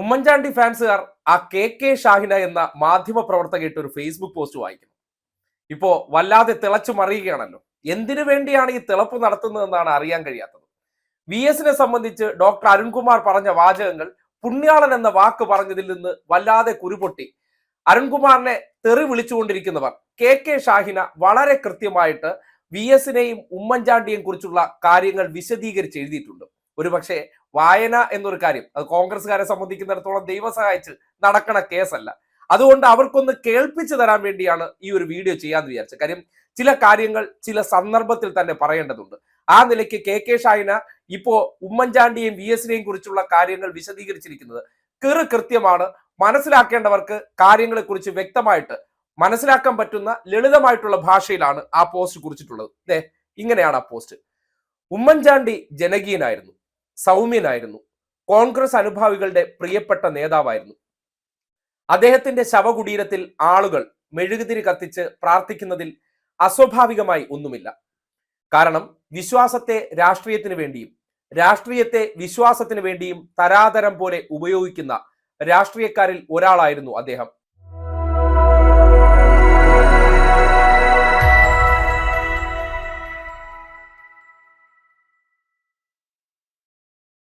ഉമ്മൻചാണ്ടി ഫാൻസുകാർ ആ K K Shahina എന്ന മാധ്യമ പ്രവർത്തകയിട്ട് ഒരു ഫേസ്ബുക്ക് പോസ്റ്റ് വായിക്കുന്നു. ഇപ്പോ വല്ലാതെ തിളച്ചു മറിയുകയാണല്ലോ. എന്തിനു വേണ്ടിയാണ് ഈ തിളപ്പ് നടത്തുന്നതെന്നാണ് അറിയാൻ കഴിയാത്തത്. വി എസിനെ സംബന്ധിച്ച് ഡോക്ടർ അരുൺകുമാർ പറഞ്ഞ വാചകങ്ങൾ പുണ്യാളൻ എന്ന വാക്ക് പറഞ്ഞതിൽ നിന്ന് വല്ലാതെ കുരുപൊട്ടി. അരുൺകുമാറിനെ തെറി വിളിച്ചുകൊണ്ടിരിക്കുന്നവർ കെ കെ ഷാഹിന വളരെ കൃത്യമായിട്ട് വി എസിനെയും ഉമ്മൻചാണ്ടിയെയും കുറിച്ചുള്ള കാര്യങ്ങൾ വിശദീകരിച്ച് എഴുതിയിട്ടുണ്ട്. ഒരുപക്ഷെ വായന എന്നൊരു കാര്യം. അത് കോൺഗ്രസ്സുകാരെ സംബന്ധിക്കുന്നിടത്തോളം ദൈവം സഹായിച്ച് നടക്കണ കേസല്ല. അതുകൊണ്ട് അവർക്കൊന്ന് കേൾപ്പിച്ചു തരാൻ വേണ്ടിയാണ് ഈ ഒരു വീഡിയോ ചെയ്യാന്ന് വിചാരിച്ചത്. കാര്യം ചില കാര്യങ്ങൾ ചില സന്ദർഭത്തിൽ തന്നെ പറയേണ്ടതുണ്ട്. ആ നിലയ്ക്ക് കെ കെ ഷാഹിന ഇപ്പോ ഉമ്മൻചാണ്ടിയെയും വി എസിനെയും കുറിച്ചുള്ള കാര്യങ്ങൾ വിശദീകരിച്ചിരിക്കുന്നത് കെറു കൃത്യമാണ്. മനസ്സിലാക്കേണ്ടവർക്ക് കാര്യങ്ങളെ കുറിച്ച് വ്യക്തമായിട്ട് മനസ്സിലാക്കാൻ പറ്റുന്ന ലളിതമായിട്ടുള്ള ഭാഷയിലാണ് ആ പോസ്റ്റ് കുറിച്ചിട്ടുള്ളത്. ഇങ്ങനെയാണ് ആ പോസ്റ്റ്. ഉമ്മൻചാണ്ടി ജനകീയനായിരുന്നു. സൗമ്യനായിരുന്നു. കോൺഗ്രസ് അനുഭാവികളുടെ പ്രിയപ്പെട്ട നേതാവായിരുന്നു. അദ്ദേഹത്തിന്റെ ശവകുടീരത്തിൽ ആളുകൾ മെഴുകുതിരി കത്തിച്ച് പ്രാർത്ഥിക്കുന്നതിൽ അസ്വാഭാവികമായി ഒന്നുമില്ല. കാരണം വിശ്വാസത്തെ രാഷ്ട്രീയത്തിന് വേണ്ടിയും രാഷ്ട്രീയത്തെ വിശ്വാസത്തിന് വേണ്ടിയും തരാതരം പോലെ ഉപയോഗിക്കുന്ന രാഷ്ട്രീയക്കാരിൽ ഒരാളായിരുന്നു അദ്ദേഹം.